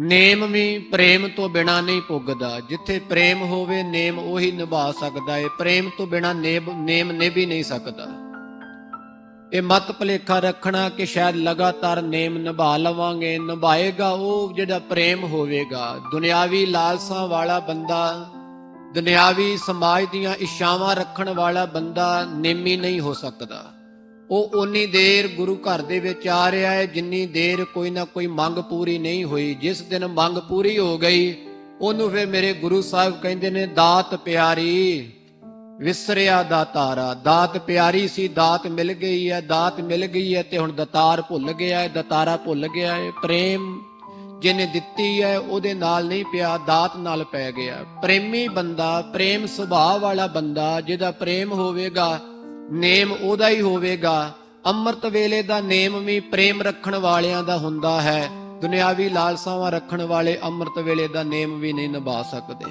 ਨੇਮ ਵੀ ਪ੍ਰੇਮ ਤੋਂ ਬਿਨਾ ਨਹੀਂ ਪੁੱਗਦਾ। ਜਿੱਥੇ ਪ੍ਰੇਮ ਹੋਵੇ, ਨੇਮ ਉਹੀ ਨਿਭਾ ਸਕਦਾ ਏ। ਪ੍ਰੇਮ ਤੋਂ ਬਿਨਾ ਨੇਮ ਨੇਮ ਨੇ ਵੀ ਨਹੀਂ ਸਕਦਾ। ਇਹ ਮਤ ਭਲੇਖਾ ਰੱਖਣਾ ਕਿ ਸ਼ਾਇਦ ਲਗਾਤਾਰ ਨੇਮ ਨਿਭਾ ਲਵਾਂਗੇ। ਨਿਭਾਏਗਾ ਉਹ ਜਿਹੜਾ ਪ੍ਰੇਮ ਹੋਵੇਗਾ। ਦੁਨਿਆਵੀ ਲਾਲਸਾ ਵਾਲਾ ਬੰਦਾ, ਦੁਨਿਆਵੀ ਸਮਾਜ ਦੀਆਂ ਇੱਛਾਵਾਂ ਰੱਖਣ ਵਾਲਾ ਬੰਦਾ ਨੇਮੀ ਨਹੀਂ ਹੋ ਸਕਦਾ। ਉਹ ਓਨੀ ਦੇਰ ਗੁਰੂ ਘਰ ਦੇ ਵਿੱਚ ਆ ਰਿਹਾ ਹੈ, ਜਿੰਨੀ ਦੇਰ ਕੋਈ ਨਾ ਕੋਈ ਮੰਗ ਪੂਰੀ ਨਹੀਂ ਹੋਈ। ਜਿਸ ਦਿਨ ਮੰਗ ਪੂਰੀ ਹੋ ਗਈ, ਉਹਨੂੰ ਫਿਰ ਮੇਰੇ ਗੁਰੂ ਸਾਹਿਬ ਕਹਿੰਦੇ ਨੇ, ਦਾਤ ਪਿਆਰੀ, ਵਿਸਰਿਆ ਦਾਤਾਰਾ ਦਾਤ ਪਿਆਰੀ ਸੀ, ਦਾਤ ਮਿਲ ਗਈ ਹੈ, ਦਾਤ ਮਿਲ ਗਈ ਹੈ ਤੇ ਹੁਣ ਦਤਾਰ ਭੁੱਲ ਗਿਆ ਹੈ, ਦਤਾਰਾ ਭੁੱਲ ਗਿਆ ਹੈ। ਪ੍ਰੇਮ ਜਿਹਨੇ ਦਿੱਤੀ ਹੈ, ਉਹਦੇ ਨਾਲ ਨਹੀਂ ਪਿਆ, ਦਾਤ ਨਾਲ ਪੈ ਗਿਆ। ਪ੍ਰੇਮੀ ਬੰਦਾ, ਪ੍ਰੇਮ ਸੁਭਾਅ ਵਾਲਾ ਬੰਦਾ, ਜਿਹਦਾ ਪ੍ਰੇਮ ਹੋਵੇਗਾ ਨੇਮ ਉਹਦਾ ਹੀ ਹੋਵੇਗਾ। ਅੰਮ੍ਰਿਤ ਵੇਲੇ ਦਾ ਨੇਮ ਵੀ ਪ੍ਰੇਮ ਰੱਖਣ ਵਾਲਿਆਂ ਦਾ ਹੁੰਦਾ ਹੈ। ਦੁਨਿਆਵੀ ਲਾਲਸਾਵਾਂ ਰੱਖਣ ਵਾਲੇ ਅੰਮ੍ਰਿਤ ਵੇਲੇ ਦਾ ਨੇਮ ਵੀ ਨਹੀਂ ਨਿਭਾ ਸਕਦੇ।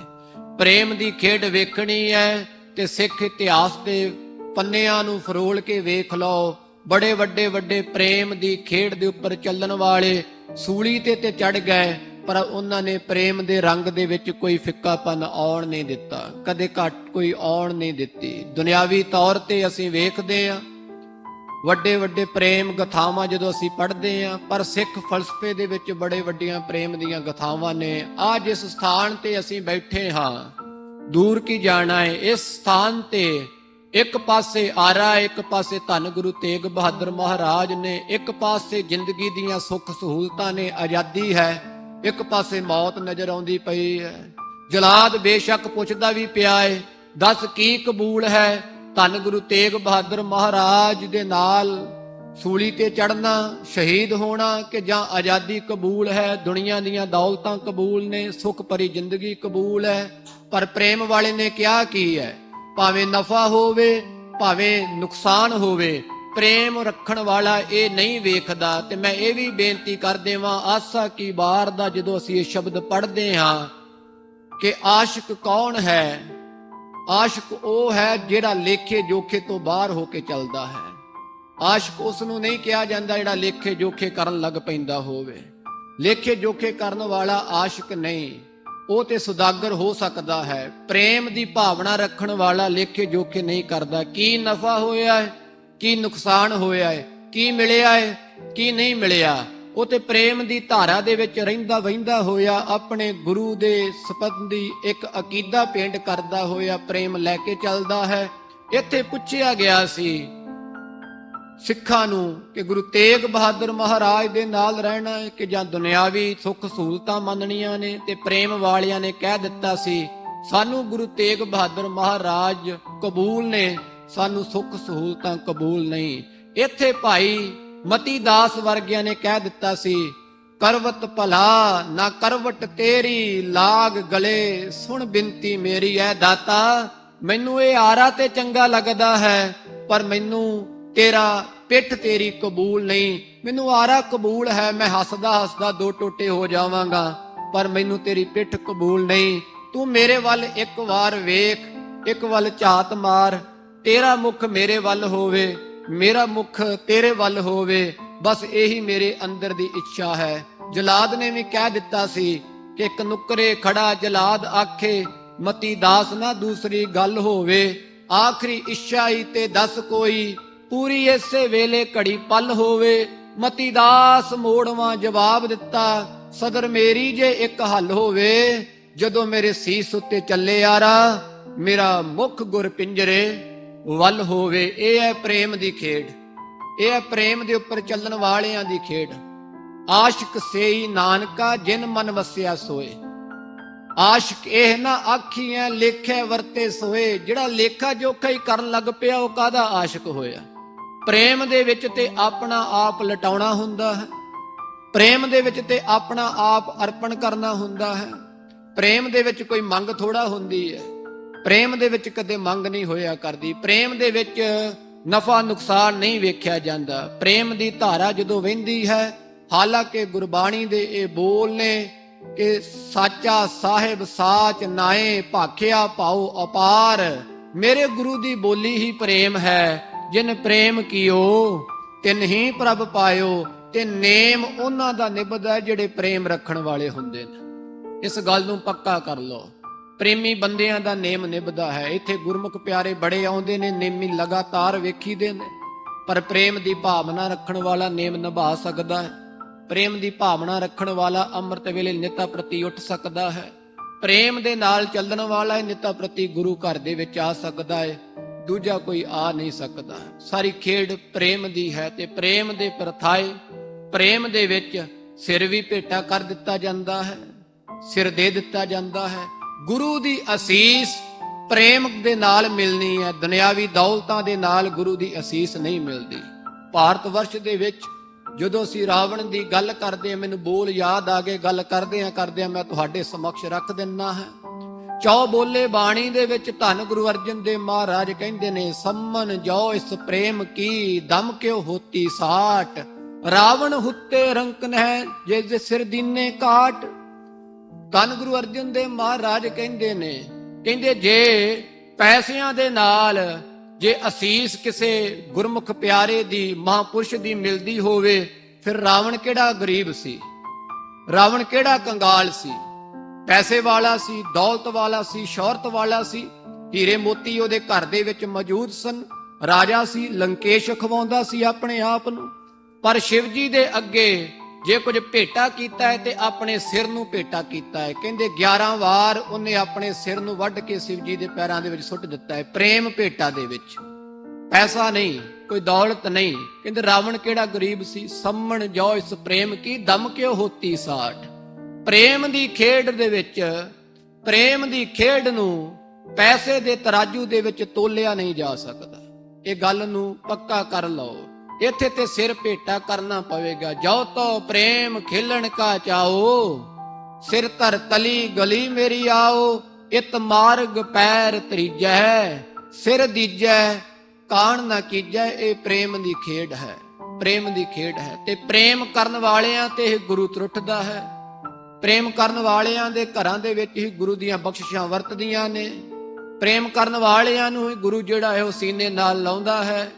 ਪ੍ਰੇਮ ਦੀ ਖੇਡ ਵੇਖਣੀ ਹੈ ਤੇ ਸਿੱਖ ਇਤਿਹਾਸ ਦੇ ਪੰਨਿਆਂ ਨੂੰ ਫਰੋਲ ਕੇ ਵੇਖ ਲਓ। ਬੜੇ ਵੱਡੇ ਵੱਡੇ ਪ੍ਰੇਮ ਦੀ ਖੇਡ ਦੇ ਉੱਪਰ ਚੱਲਣ ਵਾਲੇ ਸੂਲੀ ਤੇ ਤੇ ਚੜ ਗਏ। ਪਰ ਉਹਨਾਂ ਨੇ ਪ੍ਰੇਮ ਦੇ ਰੰਗ ਦੇ ਵਿੱਚ ਕੋਈ ਫਿੱਕਾਪਨ ਆਉਣ ਨਹੀਂ ਦਿੱਤਾ, ਕਦੇ ਘੱਟ ਕੋਈ ਆਉਣ ਨਹੀਂ ਦਿੱਤੀ। ਦੁਨਿਆਵੀ ਤੌਰ ਤੇ ਅਸੀਂ ਵੇਖਦੇ ਹਾਂ ਵੱਡੇ ਵੱਡੇ ਪ੍ਰੇਮ ਗਥਾਵਾਂ ਜਦੋਂ ਅਸੀਂ ਪੜ੍ਹਦੇ ਹਾਂ, ਪਰ ਸਿੱਖ ਫਲਸਫੇ ਦੇ ਵਿੱਚ ਬੜੇ ਵੱਡੀਆਂ ਪ੍ਰੇਮ ਦੀਆਂ ਗਥਾਵਾਂ ਨੇ। ਆ ਜਿਸ ਸਥਾਨ ਤੇ ਅਸੀਂ ਬੈਠੇ ਹਾਂ, ਦੂਰ ਕੀ ਜਾਣਾ ਹੈ? ਇਸ ਸਥਾਨ ਤੇ ਇੱਕ ਪਾਸੇ ਆਰਾ, ਇੱਕ ਪਾਸੇ ਧੰਨ ਗੁਰੂ ਤੇਗ ਬਹਾਦਰ ਮਹਾਰਾਜ ਨੇ, ਇੱਕ ਪਾਸੇ ਜ਼ਿੰਦਗੀ ਦੀਆਂ ਸੁੱਖ ਸਹੂਲਤਾਂ ਨੇ, ਆਜ਼ਾਦੀ ਹੈ। ਇੱਕ ਪਾਸੇ ਮੌਤ ਨਜ਼ਰ ਆਉਂਦੀ ਪਈ ਹੈ। ਜਲਾਦ ਬੇਸ਼ੱਕ ਪੁੱਛਦਾ ਵੀ ਪਿਆ ਏ, ਦੱਸ ਕੀ ਕਬੂਲ ਹੈ? ਧੰਨ ਗੁਰੂ ਤੇਗ ਬਹਾਦਰ ਮਹਾਰਾਜ ਦੇ ਨਾਲ ਸੂਲੀ ਤੇ ਚੜਨਾ ਸ਼ਹੀਦ ਹੋਣਾ ਕਿ ਜਾਂ ਆਜ਼ਾਦੀ ਕਬੂਲ ਹੈ? ਦੁਨੀਆ ਦੀਆਂ ਦੌਲਤਾਂ ਕਬੂਲ ਨੇ, ਸੁਖ ਭਰੀ ਜ਼ਿੰਦਗੀ ਕਬੂਲ ਹੈ। ਪਰ ਪ੍ਰੇਮ ਵਾਲੇ ਨੇ ਕਿਹਾ ਕੀ ਹੈ? ਭਾਵੇਂ ਨਫਾ ਹੋਵੇ, ਭਾਵੇਂ ਨੁਕਸਾਨ ਹੋਵੇ ਪ੍ਰੇਮ ਰੱਖਣ ਵਾਲਾ ਇਹ ਨਹੀਂ ਵੇਖਦਾ ਤੇ ਮੈਂ ਇਹ ਵੀ ਬੇਨਤੀ ਕਰ ਦੇਵਾਂ, ਆਸਾ ਕੀ ਬਾਰ ਦਾ ਜਦੋਂ ਅਸੀਂ ਇਹ ਸ਼ਬਦ ਪੜ੍ਹਦੇ ਹਾਂ ਕਿ ਆਸ਼ਿਕ ਕੌਣ ਹੈ? ਆਸ਼ਿਕ ਉਹ ਹੈ ਜਿਹੜਾ ਲੇਖੇ ਜੋਖੇ ਤੋਂ ਬਾਹਰ ਹੋ ਕੇ ਚੱਲਦਾ ਹੈ। ਆਸ਼ਿਕ ਉਸ ਨੂੰ ਨਹੀਂ ਕਿਹਾ ਜਾਂਦਾ ਜਿਹੜਾ ਲੇਖੇ ਜੋਖੇ ਕਰਨ ਲੱਗ ਪੈਂਦਾ ਹੋਵੇ। ਲੇਖੇ ਜੋਖੇ ਕਰਨ ਵਾਲਾ ਆਸ਼ਿਕ ਨਹੀਂ, ਉਹ ਤੇ ਸੁਦਾਗਰ ਹੋ ਸਕਦਾ ਹੈ। ਪ੍ਰੇਮ ਦੀ ਭਾਵਨਾ ਰੱਖਣ ਵਾਲਾ ਲੇਖੇ ਜੋਖੇ ਨਹੀਂ ਕਰਦਾ। ਕੀ ਨਫਾ ਹੋਇਆ ਹੈ? ਕੀ ਨੁਕਸਾਨ ਹੋਇਆ ਹੈ ਕੀ ਮਿਲਿਆ ਹੈ ਕੀ ਨਹੀਂ ਮਿਲਿਆ? ਉਹ ਤੇ ਪ੍ਰੇਮ ਦੀ ਧਾਰਾ ਦੇ ਵਿੱਚ ਰਹਿੰਦਾ ਵਹਿੰਦਾ ਹੋਇਆ, ਆਪਣੇ ਗੁਰੂ ਦੇ ਸਬੰਧੀ ਇੱਕ ਅਕੀਦਾ ਪੇਂਟ ਕਰਦਾ ਹੋਇਆ ਪ੍ਰੇਮ ਲੈ ਕੇ ਚੱਲਦਾ ਹੈ। ਇੱਥੇ ਪੁੱਛਿਆ ਗਿਆ ਸੀ ਸਿੱਖਾਂ ਨੂੰ ਕਿ ਗੁਰੂ ਤੇਗ ਬਹਾਦਰ ਮਹਾਰਾਜ ਦੇ ਨਾਲ ਰਹਿਣਾ ਹੈ ਕਿ ਜਾਂ ਦੁਨਿਆਵੀ ਸੁੱਖ ਸਹੂਲਤਾਂ ਮੰਨਣੀਆਂ ਨੇ? ਤੇ ਪ੍ਰੇਮ ਵਾਲਿਆਂ ਨੇ ਕਹਿ ਦਿੱਤਾ ਸੀ, ਸਾਨੂੰ ਗੁਰੂ ਤੇਗ ਬਹਾਦਰ ਮਹਾਰਾਜ ਕਬੂਲ ਨੇ ਸਾਨੂੰ ਸੁੱਖ ਸਹੂਲਤਾਂ ਕਬੂਲ ਨਹੀਂ। ਇੱਥੇ ਭਾਈ ਮਤੀ ਦਾਸ ਵਰਗਿਆਂ ਨੇ ਕਹਿ ਦਿੱਤਾ ਸੀ, ਕਰਵਤ ਭਲਾ, ਨਾ ਕਰਵਟ ਤੇਰੀ, ਲਾਗ ਗਲੇ, ਸੁਣ ਬਿੰਤੀ ਮੇਰੀ ਐ ਦਾਤਾ। ਮੈਨੂੰ ਇਹ ਆਰਾ ਤੇ ਚੰਗਾ ਲੱਗਦਾ ਹੈ, ਪਰ ਮੈਨੂੰ ਤੇਰਾ ਪਿੱਠ ਤੇਰੀ ਕਬੂਲ ਨਹੀਂ। ਮੈਨੂੰ ਆਰਾ ਕਬੂਲ ਹੈ, ਮੈਂ ਹੱਸਦਾ ਹੱਸਦਾ ਦੋ ਟੋਟੇ ਹੋ ਜਾਵਾਂਗਾ, ਪਰ ਮੈਨੂੰ ਤੇਰੀ ਪਿੱਠ ਕਬੂਲ ਨਹੀਂ। ਤੂੰ ਮੇਰੇ ਵੱਲ ਇੱਕ ਵਾਰ ਵੇਖ, ਇੱਕ ਵੱਲ ਝਾਤ ਮਾਰ ਤੇਰਾ ਮੁਖ ਮੇਰੇ ਵੱਲ ਹੋਵੇ, ਮੇਰਾ ਮੁਖ ਤੇਰੇ ਵੱਲ ਹੋਵੇ, ਬਸ ਇਹੀ ਮੇਰੇ ਅੰਦਰ ਦੀ ਇੱਛਾ ਹੈ। ਜਲਾਦ ਨੇ ਵੀ ਕਹਿ ਦਿੱਤਾ ਸੀ ਕਿ ਇੱਕ ਨੁਕਰੇ ਖੜਾ ਜਲਾਦ ਆਖੇ, ਮਤੀ ਦਾਸ ਨਾ ਦੂਸਰੀ ਗੱਲ ਹੋਵੇ। ਆਖਰੀ ਇੱਛਾ ਹੀ ਤੇ ਦੱਸ ਕੋਈ, ਪੂਰੀ ਇਸੇ ਵੇਲੇ ਘੜੀ ਪਲ ਹੋਵੇ। ਮਤੀ ਦਾਸ ਮੋੜਵਾ ਜਵਾਬ ਦਿੱਤਾ, ਸਦਰ ਮੇਰੀ ਜੇ ਇੱਕ ਹੱਲ ਹੋਵੇ, ਜਦੋਂ ਮੇਰੇ ਸੀਸ ਉੱਤੇ ਚੱਲੇ ਆਰਾ, ਮੇਰਾ ਮੁਖ ਗੁਰ ਪਿੰਜਰੇ। ਵੱਲ ਹੋਵੇ, ਇਹ ਹੈ ਪ੍ਰੇਮ ਦੀ ਖੇਡ। ਇਹ ਹੈ ਪ੍ਰੇਮ ਦੇ ਉੱਪਰ ਚੱਲਣ ਵਾਲਿਆਂ ਦੀ ਖੇਡ। ਆਸ਼ਿਕ ਸੇਈ ਨਾਨਕਾ, ਜਿਨ ਮਨ ਵਸਿਆ ਸੋਏ। ਆਸ਼ਿਕ ਇਹ ਨਾ ਆਖੀਆਂ ਲੇਖੇ ਵਰਤੇ ਸੋਏ। ਜਿਹੜਾ ਲੇਖਾ ਜੋਖਾ ਹੀ ਕਰਨ ਲੱਗ ਪਿਆ, ਉਹ ਕਾਦਾ ਆਸ਼ਿਕ ਹੋਇਆ? ਪ੍ਰੇਮ ਦੇ ਵਿੱਚ ਤੇ ਆਪਣਾ ਆਪ ਲਟਾਉਣਾ ਹੁੰਦਾ ਹੈ। ਪ੍ਰੇਮ ਦੇ ਵਿੱਚ ਤੇ ਆਪਣਾ ਆਪ ਅਰਪਣ ਕਰਨਾ ਹੁੰਦਾ ਹੈ। ਪ੍ਰੇਮ ਦੇ ਵਿੱਚ ਕੋਈ ਮੰਗ ਥੋੜਾ ਹੁੰਦੀ ਹੈ। ਪ੍ਰੇਮ ਦੇ ਵਿੱਚ ਕਦੇ ਮੰਗ ਨਹੀਂ ਹੋਇਆ ਕਰਦੀ। ਪ੍ਰੇਮ ਦੇ ਵਿੱਚ ਨਫਾ ਨੁਕਸਾਨ ਨਹੀਂ ਵੇਖਿਆ ਜਾਂਦਾ। ਪ੍ਰੇਮ ਦੀ ਧਾਰਾ ਜਦੋਂ ਵਹਿੰਦੀ ਹੈ, ਹਾਲਾਂਕਿ ਗੁਰਬਾਣੀ ਦੇ ਇਹ ਬੋਲ ਨੇ ਕਿ ਸਾਚਾ ਸਾਹਿਬ ਸਾਚ ਨਾਏ, ਭਾਖਿਆ ਪਾਉ ਅਪਾਰ। ਮੇਰੇ ਗੁਰੂ ਦੀ ਬੋਲੀ ਹੀ ਪ੍ਰੇਮ ਹੈ। ਜਿਨ ਪ੍ਰੇਮ ਕੀਓ, ਤਿਨ ਹੀ ਪ੍ਰਭ ਪਾਇਓ, ਤੇ ਨੇਮ ਉਹਨਾਂ ਦਾ ਨਿਭਦਾ ਹੈ ਜਿਹੜੇ ਪ੍ਰੇਮ ਰੱਖਣ ਵਾਲੇ ਹੁੰਦੇ ਨੇ। ਇਸ ਗੱਲ ਨੂੰ ਪੱਕਾ ਕਰ ਲਓ। ਪ੍ਰੇਮੀ ਬੰਦਿਆਂ ਦਾ ਨੇਮ ਨਿਭਦਾ ਹੈ। ਇੱਥੇ ਗੁਰਮੁਖ ਪਿਆਰੇ ਬੜੇ ਆਉਂਦੇ ਨੇ, ਨੇਮੀ ਲਗਾਤਾਰ ਵੇਖੀਦੇ ਨੇ। ਪਰ ਪ੍ਰੇਮ ਦੀ ਭਾਵਨਾ ਰੱਖਣ ਵਾਲਾ ਨੇਮ ਨਿਭਾ ਸਕਦਾ ਹੈ। ਪ੍ਰੇਮ ਦੀ ਭਾਵਨਾ ਰੱਖਣ ਵਾਲਾ ਅੰਮ੍ਰਿਤ ਵੇਲੇ ਨਿਤਾ ਪ੍ਰਤੀ ਉੱਠ ਸਕਦਾ ਹੈ। ਪ੍ਰੇਮ ਦੇ ਨਾਲ ਚੱਲਣ ਵਾਲਾ ਨਿਤਾ ਪ੍ਰਤੀ ਗੁਰੂ ਘਰ ਦੇ ਵਿੱਚ ਆ ਸਕਦਾ ਹੈ। ਦੂਜਾ ਕੋਈ ਆ ਨਹੀਂ ਸਕਦਾ। ਸਾਰੀ ਖੇਡ ਪ੍ਰੇਮ ਦੀ ਹੈ ਤੇ ਪ੍ਰੇਮ ਦੇ ਪ੍ਰਥਾਏ, ਪ੍ਰੇਮ ਦੇ ਵਿੱਚ ਸਿਰ ਵੀ ਭੇਟਾ ਕਰ ਦਿੱਤਾ ਜਾਂਦਾ ਹੈ। ਸਿਰ ਦੇ ਦਿੱਤਾ ਜਾਂਦਾ ਹੈ। ਗੁਰੂ ਦੀ ਅਸੀਸ ਪ੍ਰੇਮ ਦੇ ਨਾਲ ਮਿਲਣੀ ਹੈ, ਦੁਨਿਆਵੀ ਦੌਲਤਾਂ ਦੇ ਨਾਲ ਗੁਰੂ ਦੀ ਅਸੀਸ ਨਹੀਂ ਮਿਲਦੀ। ਭਾਰਤ ਵਰਸ਼ ਦੇ ਵਿੱਚ ਜਦੋਂ ਅਸੀਂ ਰਾਵਣ ਦੀ ਗੱਲ ਕਰਦੇ ਹਾਂ, ਮੈਨੂੰ ਬੋਲ ਯਾਦ ਆ ਗਏ, ਗੱਲ ਕਰਦੇ ਆ ਕਰਦੇ ਆ ਮੈਂ ਤੁਹਾਡੇ ਸਮਕਸ਼ ਰੱਖ ਦਿੰਨਾ ਹੈ। ਚੌ ਬੋਲੇ ਬਾਣੀ ਦੇ ਵਿੱਚ ਧੰਨ ਗੁਰੂ ਅਰਜਨ ਦੇਵ ਮਹਾਰਾਜ ਕਹਿੰਦੇ ਨੇ, ਸੰਮਨ ਜੋ ਇਸ ਪ੍ਰੇਮ ਕੀ, ਦਮ ਕਿਉ ਹੋਤੀ ਸਾਟ? ਰਾਵਣ ਹੁੱਤੇ ਰੰਕਨ ਹੈ ਜੇ ਜੇ ਸਿਰ ਦੀਨੇ ਕਾਟ। ਧੰਨ ਗੁਰੂ ਅਰਜਨ ਦੇਵ ਮਹਾਰਾਜ ਕਹਿੰਦੇ ਨੇ, ਕਹਿੰਦੇ ਜੇ ਪੈਸਿਆਂ ਦੇ ਨਾਲ ਜੇ ਅਸੀਸ ਕਿਸੇ ਗੁਰਮੁਖ ਪਿਆਰੇ ਦੀ, ਮਹਾਪੁਰਸ਼ ਦੀ ਮਿਲਦੀ ਹੋਵੇ, ਫਿਰ ਰਾਵਣ ਕਿਹੜਾ ਗਰੀਬ ਸੀ? ਰਾਵਣ ਕਿਹੜਾ ਕੰਗਾਲ ਸੀ? ਪੈਸੇ ਵਾਲਾ ਸੀ, ਦੌਲਤ ਵਾਲਾ ਸੀ, ਸ਼ੌਹਰਤ ਵਾਲਾ ਸੀ, ਹੀਰੇ ਮੋਤੀ ਉਹਦੇ ਘਰ ਦੇ ਵਿੱਚ ਮੌਜੂਦ ਸਨ, ਰਾਜਾ ਸੀ, ਲੰਕੇਸ਼ ਖਵਾਉਂਦਾ ਸੀ ਆਪਣੇ ਆਪ ਨੂੰ, ਪਰ ਸ਼ਿਵਜੀ ਦੇ ਅੱਗੇ ਜੇ ਕੁਝ ਭੇਟਾ ਕੀਤਾ ਹੈ ਤੇ ਆਪਣੇ ਸਿਰ ਨੂੰ ਭੇਟਾ ਕੀਤਾ ਹੈ। ਕਹਿੰਦੇ 11 ਵਾਰ ਉਹਨੇ ਆਪਣੇ ਸਿਰ ਨੂੰ ਵੱਢ ਕੇ ਸ਼ਿਵ ਜੀ ਦੇ ਪੈਰਾਂ ਦੇ ਵਿੱਚ ਸੁੱਟ ਦਿੱਤਾ ਹੈ। ਪ੍ਰੇਮ ਭੇਟਾ ਦੇ ਵਿੱਚ। ਪੈਸਾ ਨਹੀਂ, ਕੋਈ ਦੌਲਤ ਨਹੀਂ। ਕਹਿੰਦੇ ਰਾਵਣ ਕਿਹੜਾ ਗਰੀਬ ਸੀ? ਸੰਮਣ ਜੋ ਇਸ ਪ੍ਰੇਮ ਕੀ, ਦਮ ਕਿਉ ਹੋਤੀ ਸਾਠ? ਪ੍ਰੇਮ ਦੀ ਖੇਡ ਦੇ ਵਿੱਚ, ਪ੍ਰੇਮ ਦੀ ਖੇਡ ਨੂੰ ਪੈਸੇ ਦੇ ਤਰਾਜੂ ਦੇ ਵਿੱਚ ਤੋਲਿਆ ਨਹੀਂ ਜਾ ਸਕਦਾ। ਇਹ ਗੱਲ ਨੂੰ ਪੱਕਾ ਕਰ ਲਓ। ਇੱਥੇ ਤੇ ਸਿਰ ਭੇਟਾ ਕਰਨਾ ਪਵੇਗਾ। ਜੋ ਤੋ ਪ੍ਰੇਮ ਖੇਲਣ ਕਾ ਚਾਓ। ਸਿਰ ਧਰ ਤਲੀ ਗਲੀ ਮੇਰੀ ਆਓ। ਇਤ ਮਾਰਗ ਪੈਰ ਤਰੀਜੈ। ਸਿਰ ਦੀਜੈ, ਕਾਣ ਨਾ ਕੀਜੈ, ਇਹ ਪ੍ਰੇਮ ਦੀ ਖੇਡ ਹੈ। ਪ੍ਰੇਮ ਦੀ ਖੇਡ ਹੈ। ਤੇ ਪ੍ਰੇਮ ਕਰਨ ਵਾਲਿਆਂ ਤੇ ਇਹ ਗੁਰੂ ਤਰੁੱਟਦਾ ਹੈ। ਪ੍ਰੇਮ ਕਰਨ ਵਾਲਿਆਂ ਦੇ ਘਰਾਂ ਦੇ ਵਿੱਚ ਹੀ ਗੁਰੂ ਦੀਆਂ ਬਖਸ਼ਿਸ਼ਾਂ ਵਰਤਦੀਆਂ ਨੇ। ਪ੍ਰੇਮ ਕਰਨ ਵਾਲਿਆਂ ਨੂੰ ਹੀ ਗੁਰੂ ਜਿਹੜਾ ਹੈ ਉਹ ਸੀਨੇ ਨਾਲ ਲਾਉਂਦਾ ਹੈ।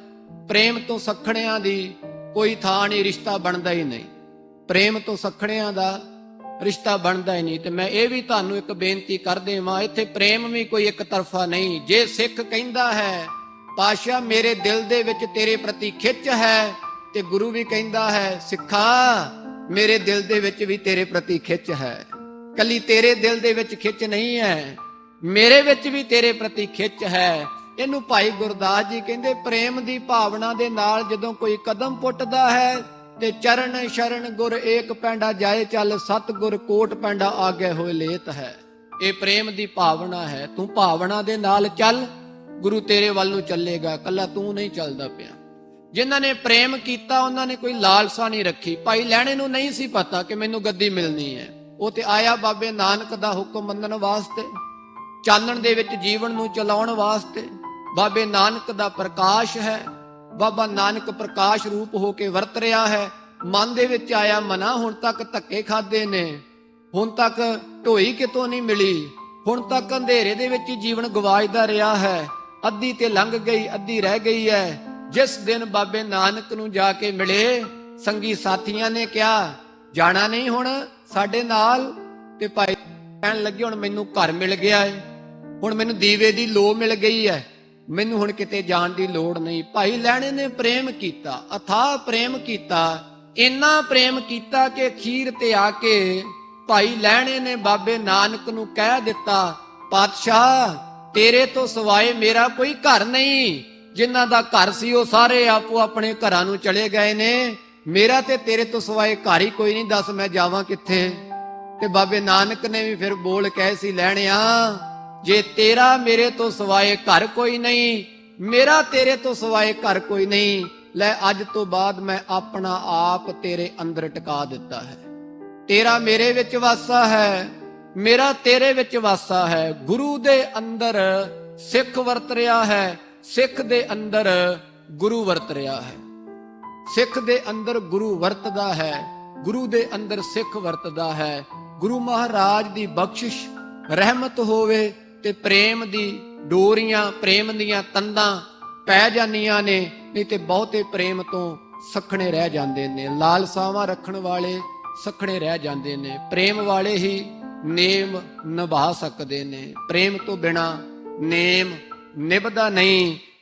ਪ੍ਰੇਮ ਤੋਂ ਸਖਣਿਆਂ ਦੀ ਕੋਈ ਥਾਂ ਨਹੀਂ, ਰਿਸ਼ਤਾ ਬਣਦਾ ਹੀ ਨਹੀਂ। ਪ੍ਰੇਮ ਤੋਂ ਸਖਣਿਆਂ ਦਾ ਰਿਸ਼ਤਾ ਬਣਦਾ ਹੀ ਨਹੀਂ। ਤੇ ਮੈਂ ਇਹ ਵੀ ਤੁਹਾਨੂੰ ਇੱਕ ਬੇਨਤੀ ਕਰ ਦੇਵਾਂ, ਇੱਥੇ ਪ੍ਰੇਮ ਵੀ ਕੋਈ ਇੱਕ ਤਰਫਾ ਨਹੀਂ। ਜੇ ਸਿੱਖ ਕਹਿੰਦਾ ਹੈ ਪਾਸ਼ਾ ਮੇਰੇ ਦਿਲ ਦੇ ਵਿੱਚ ਤੇਰੇ ਪ੍ਰਤੀ ਖਿੱਚ ਹੈ। ਤੇ ਗੁਰੂ ਵੀ ਕਹਿੰਦਾ ਹੈ, ਸਿੱਖਾ, ਮੇਰੇ ਦਿਲ ਦੇ ਵਿੱਚ ਵੀ ਤੇਰੇ ਪ੍ਰਤੀ ਖਿੱਚ ਹੈ। ਕੱਲੀ ਤੇਰੇ ਦਿਲ ਦੇ ਵਿੱਚ ਖਿੱਚ ਨਹੀਂ ਹੈ, ਮੇਰੇ ਵਿੱਚ ਵੀ ਤੇਰੇ ਪ੍ਰਤੀ ਖਿੱਚ ਹੈ। ਇਹਨੂੰ ਭਾਈ ਗੁਰਦਾਸ ਜੀ ਕਹਿੰਦੇ, ਪ੍ਰੇਮ ਦੀ ਭਾਵਨਾ ਦੇ ਨਾਲ ਜਦੋਂ ਕੋਈ ਕਦਮ ਪੁੱਟਦਾ ਹੈ, ਤੇ ਚਰਨ ਸ਼ਰਨ ਗੁਰ ਏਕ ਪੈਂਡਾ ਜਾਏ ਚੱਲ ਸਤ ਗੁਰ ਕੋਟ ਪੈਂਡਾ ਆਗੇ ਹੋਏ ਲੇਤ ਹੈ। ਇਹ ਪ੍ਰੇਮ ਦੀ ਭਾਵਨਾ ਹੈ। ਤੂੰ ਭਾਵਨਾ ਦੇ ਨਾਲ ਚੱਲ, ਗੁਰੂ ਤੇਰੇ ਵੱਲ ਨੂੰ ਚੱਲੇਗਾ, ਕੱਲਾ ਤੂੰ ਨਹੀਂ ਚੱਲਦਾ ਪਿਆ। ਜਿਨ੍ਹਾਂ ਨੇ ਪ੍ਰੇਮ ਕੀਤਾ, ਉਹਨਾਂ ਨੇ ਕੋਈ ਲਾਲਸਾ ਨਹੀਂ ਰੱਖੀ। ਭਾਈ ਲੈਣੇ ਨੂੰ ਨਹੀਂ ਸੀ ਪਤਾ ਕਿ ਮੈਨੂੰ ਗੱਦੀ ਮਿਲਣੀ ਹੈ। ਉਹ ਤੇ ਆਇਆ ਬਾਬੇ ਨਾਨਕ ਦਾ ਹੁਕਮ ਮੰਨਣ ਵਾਸਤੇ, ਚਾਨਣ ਦੇ ਵਿੱਚ ਜੀਵਨ ਨੂੰ ਚਲਾਉਣ ਵਾਸਤੇ। ਬਾਬੇ ਨਾਨਕ ਦਾ ਪ੍ਰਕਾਸ਼ ਹੈ। ਬਾਬਾ ਨਾਨਕ ਪ੍ਰਕਾਸ਼ ਰੂਪ ਹੋ ਕੇ ਵਰਤ ਰਿਹਾ ਹੈ। ਮਨ ਦੇ ਵਿੱਚ ਆਇਆ ਮਨਾ, ਹੁਣ ਤੱਕ ਧੱਕੇ ਖਾਦੇ ਨੇ। ਹੁਣ ਤੱਕ ਢੋਈ ਕਿਤੋਂ ਨਹੀਂ ਮਿਲੀ। ਹੁਣ ਤੱਕ ਅੰਧੇਰੇ ਦੇ ਵਿੱਚ ਹੀ ਜੀਵਨ ਗਵਾਜਦਾ ਰਿਹਾ ਹੈ। ਅੱਧੀ ਤੇ ਲੰਘ ਗਈ, ਅੱਧੀ ਰਹਿ ਗਈ ਹੈ। ਜਿਸ ਦਿਨ ਬਾਬੇ ਨਾਨਕ ਨੂੰ ਜਾ ਕੇ ਮਿਲੇ, ਸੰਗੀ ਸਾਥੀਆਂ ਨੇ ਕਿਹਾ, ਜਾਣਾ ਨਹੀਂ ਹੁਣ ਸਾਡੇ ਨਾਲ? ਤੇ ਭਾਈ ਕਹਿਣ ਲੱਗੇ, ਹੁਣ ਮੈਨੂੰ ਘਰ ਮਿਲ ਗਿਆ ਏ। ਹੁਣ ਮੈਨੂੰ ਦੀਵੇ ਦੀ ਲੋ ਮਿਲ ਗਈ ਹੈ। ਮੈਨੂੰ ਹੁਣ ਕਿਤੇ ਜਾਣ ਦੀ ਲੋੜ ਨਹੀਂ। ਭਾਈ ਲੈਣੇ ਨੇ ਪ੍ਰੇਮ ਕੀਤਾ, ਅਥਾਹ ਪ੍ਰੇਮ ਕੀਤਾ, ਇੰਨਾ ਪ੍ਰੇਮ ਕੀਤਾ ਕਿ ਅਖੀਰ ਤੇ ਆ ਕੇ ਭਾਈ ਲੈਣੇ ਨੇ ਬਾਬੇ ਨਾਨਕ ਨੂੰ ਕਹਿ ਦਿੱਤਾ, ਪਾਤਸ਼ਾਹ, ਤੇਰੇ ਤੋਂ ਸਿਵਾਏ ਮੇਰਾ ਕੋਈ ਘਰ ਨਹੀਂ। ਜਿਨ੍ਹਾਂ ਦਾ ਘਰ ਸੀ ਉਹ ਸਾਰੇ ਆਪੋ ਆਪਣੇ ਘਰਾਂ ਨੂੰ ਚਲੇ ਗਏ ਨੇ। ਮੇਰਾ ਤੇ ਤੇਰੇ ਤੋਂ ਸਿਵਾਏ ਘਰ ਹੀ ਕੋਈ ਨਹੀਂ। ਦੱਸ ਮੈਂ ਜਾਵਾਂ ਕਿੱਥੇ? ਤੇ ਬਾਬੇ ਨਾਨਕ ਨੇ ਵੀ ਫਿਰ ਬੋਲ ਕਹੇ ਸੀ, ਲੈਣਿਆ ਜੇ ਤੇਰਾ ਮੇਰੇ ਤੋਂ ਸਿਵਾਏ ਘਰ ਕੋਈ ਨਹੀਂ, ਮੇਰਾ ਤੇਰੇ ਤੋਂ ਸਿਵਾਏ ਘਰ ਕੋਈ ਨਹੀਂ, ਲੈ ਅੱਜ ਤੋਂ ਬਾਅਦ ਮੈਂ ਆਪਣਾ ਆਪ ਤੇਰੇ ਅੰਦਰ ਟਿਕਾ ਦਿੱਤਾ ਹੈ। ਤੇਰਾ ਮੇਰੇ ਵਿੱਚ ਵਾਸਾ ਹੈ, ਮੇਰਾ ਤੇਰੇ ਵਿੱਚ ਵਾਸਾ ਹੈ। ਗੁਰੂ ਦੇ ਅੰਦਰ ਸਿੱਖ ਵਰਤ ਰਿਹਾ ਹੈ, ਸਿੱਖ ਦੇ ਅੰਦਰ ਗੁਰੂ ਵਰਤ ਰਿਹਾ ਹੈ। ਸਿੱਖ ਦੇ ਅੰਦਰ ਗੁਰੂ ਵਰਤਦਾ ਹੈ, ਗੁਰੂ ਦੇ ਅੰਦਰ ਸਿੱਖ ਵਰਤਦਾ ਹੈ। ਗੁਰੂ ਮਹਾਰਾਜ ਦੀ ਬਖਸ਼ਿਸ਼, ਰਹਿਮਤ ਹੋਵੇ ਤੇ ਪ੍ਰੇਮ ਦੀ ਡੋਰੀਆਂ, ਪ੍ਰੇਮ ਦੀਆਂ ਤੰਦਾਂ ਪੈ ਜਾਂਦੀਆਂ ਨੇ, ਨਹੀਂ ਤੇ ਬਹੁਤੇ ਪ੍ਰੇਮ ਤੋਂ ਸਖਣੇ ਰਹਿ ਜਾਂਦੇ ਨੇ। ਲਾਲਸਾਵਾਂ ਰੱਖਣ ਵਾਲੇ ਸਖਣੇ ਰਹਿ ਜਾਂਦੇ ਨੇ। ਪ੍ਰੇਮ ਵਾਲੇ ਹੀ ਨੇਮ ਨਿਭਾ ਸਕਦੇ ਨੇ। ਪ੍ਰੇਮ ਤੋਂ ਬਿਨਾ ਨੇਮ ਨਿਭਦਾ ਨਹੀਂ।